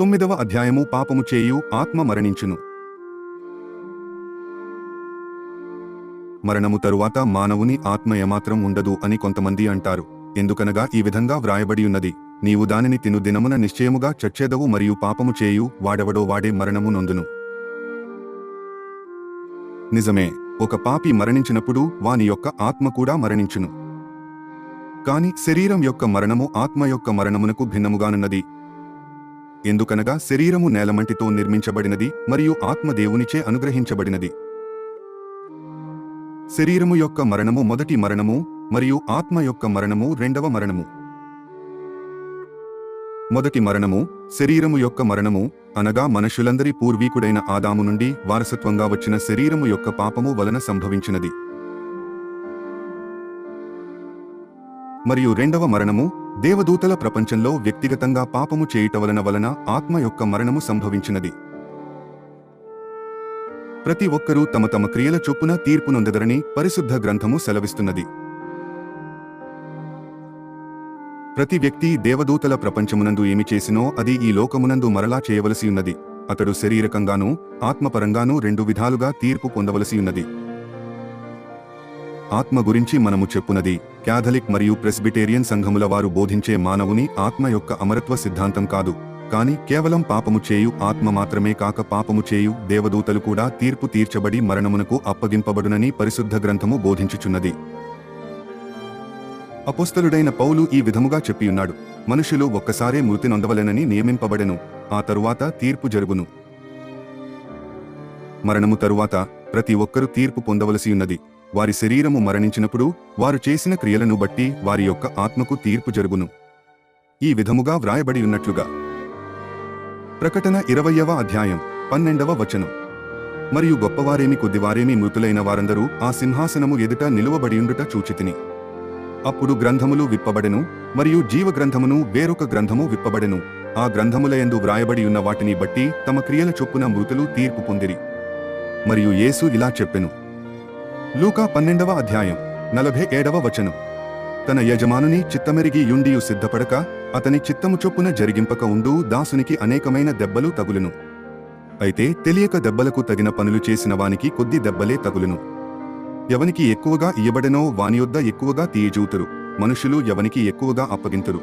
తొమ్మిదవ అధ్యాయము పాపము చేయు ఆత్మ మరణించును. మరణము తరువాత మానవుని ఆత్మ ఏమాత్రం ఉండదు అని కొంతమంది అంటారు. ఎందుకనగా ఈ విధంగా వ్రాయబడి ఉన్నది నీవు దానిని తిను దినమున నిశ్చయముగా చచ్చేదవు మరియు పాపము చేయు వాడెవడో వాడే మరణము నొందును. నిజమే ఒక పాపి మరణించినప్పుడు వాని యొక్క ఆత్మ కూడా మరణించును. కాని శరీరం యొక్క మరణము ఆత్మ యొక్క మరణమునకు భిన్నముగానున్నది ఎందుకనగా శరీరము నేలమంటితో నిర్మించబడినది మరియు ఆత్మ దేవునిచే అనుగ్రహించబడినది. శరీరము యొక్క మరణము మొదటి మరణము మరియు ఆత్మ యొక్క మరణము రెండవ మరణము. మొదటి మరణము శరీరము యొక్క మరణము అనగా మనుషులందరి పూర్వీకుడైన ఆదాము నుండి వారసత్వంగా వచ్చిన శరీరము యొక్క పాపము వలన సంభవించినది. మరియు రెండవ మరణము దేవదూతల ప్రపంచంలో వ్యక్తిగతంగా పాపము చేయుట వలన వలన ఆత్మ యొక్క మరణము సంభవించినది. ప్రతి ఒక్కరూ తమ తమ క్రియల చొప్పున తీర్పునొందదరని పరిశుద్ధ గ్రంథము సెలవిస్తున్నది. ప్రతి వ్యక్తి దేవదూతల ప్రపంచమునందు ఏమి చేసినో అది ఈ లోకమునందు మరలా చేయవలసి ఉన్నది అతడు శరీరకంగానూ ఆత్మపరంగానూ రెండు విధాలుగా తీర్పు పొందవలసి ఉన్నది ఆత్మ గురించి మనము చెప్పునది క్యాథలిక్ మరియు ప్రెస్బిటేరియన్ సంఘముల వారు బోధించే మానవుని ఆత్మ యొక్క అమరత్వ సిద్ధాంతం కాదు. కాని కేవలం పాపము చేయు ఆత్మ మాత్రమే కాక పాపము చేయు దేవదూతలు కూడా తీర్పు తీర్చబడి మరణమునకు అప్పగింపబడునని పరిశుద్ధ గ్రంథము బోధించుచున్నది. అపుస్తలుడైన పౌలు ఈ విధముగా చెప్పియున్నాడు. మనుషులు ఒక్కసారే మృతి నొందవలెనని నియమింపబడెను. ఆ తరువాత తీర్పు జరుగును. మరణము తరువాత ప్రతి ఒక్కరూ తీర్పు పొందవలసి ఉన్నది వారి శరీరము మరణించినప్పుడు వారు చేసిన క్రియలను బట్టి వారి యొక్క ఆత్మకు తీర్పు జరుగును. ఈ విధముగా వ్రాయబడి ఉన్నట్లుగా. ప్రకటన ఇరవయవ అధ్యాయం పన్నెండవ వచనం. మరియు గొప్పవారేమి కొద్దివారేమి మృతులైన వారందరూ ఆ సింహాసనము ఎదుట నిలువబడియుండుట చూచితిని. అప్పుడు గ్రంథములు విప్పబడెను మరియు జీవగ్రంథమును వేరొక గ్రంథము విప్పబడెను. ఆ గ్రంథములయందు వ్రాయబడి ఉన్న వాటిని బట్టి తమ క్రియల చొప్పున మృతులు తీర్పు పొందిరి. మరియు యేసు ఇలా చెప్పెను. లూకా పన్నెండవ అధ్యాయం నలభై ఏడవ వచనం. తన యజమానుని చిత్తమెరిగి యుండియు సిద్ధపడక అతని చిత్తము చొప్పున జరిగింపక ఉండు దాసునికి అనేకమైన దెబ్బలు తగులును. అయితే తెలియక దెబ్బలకు తగిన పనులు చేసిన వానికి కొద్ది దెబ్బలే తగులును. ఎవనికి ఎక్కువగా ఇయ్యబడెనో వాని యొద్ద ఎక్కువగా తీయజూతురు మనుషులు ఎవనికి ఎక్కువగా అప్పగింతురు.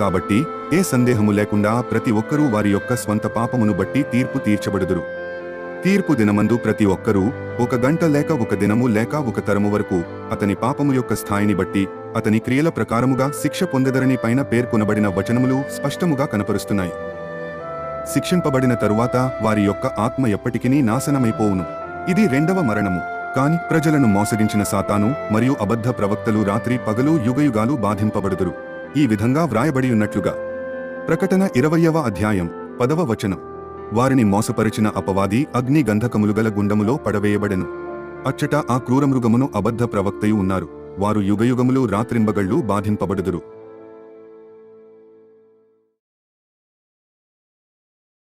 కాబట్టి ఏ సందేహము లేకుండా ప్రతి ఒక్కరూ వారి యొక్క స్వంత పాపమును బట్టి తీర్పు తీర్చబడుదురు. తీర్పు దినమందు ప్రతి ఒక్కరూ ఒక గంట లేక ఒక దినము లేక ఒక తరము వరకు అతని పాపము యొక్క స్థాయిని బట్టి అతని క్రియల ప్రకారముగా శిక్ష పొందెదరని పైన పేర్కొనబడిన వచనములు స్పష్టముగా కనపరుస్తున్నాయి. శిక్షింపబడిన తరువాత వారి యొక్క ఆత్మ ఎప్పటికీ నాశనమైపోవును. ఇది రెండవ మరణము. కాని ప్రజలను మోసగించిన సాతాను మరియు అబద్ధ ప్రవక్తలు రాత్రి పగలు యుగయుగాలు బాధింపబడుదురు. ఈ విధంగా వ్రాయబడి ఉన్నట్లుగా. ప్రకటన ఇరవయవ అధ్యాయం పదవ వచనం. వారిని మోసపరిచిన అపవాది అగ్ని గంధకములుగల గుండములో పడవేయబడెను. అచ్చట ఆ క్రూరమృగమును అబద్ధ ప్రవక్తయు ఉన్నారు. వారు యుగయుగములు రాత్రింబగళ్ళు బాధింపబడుదురు.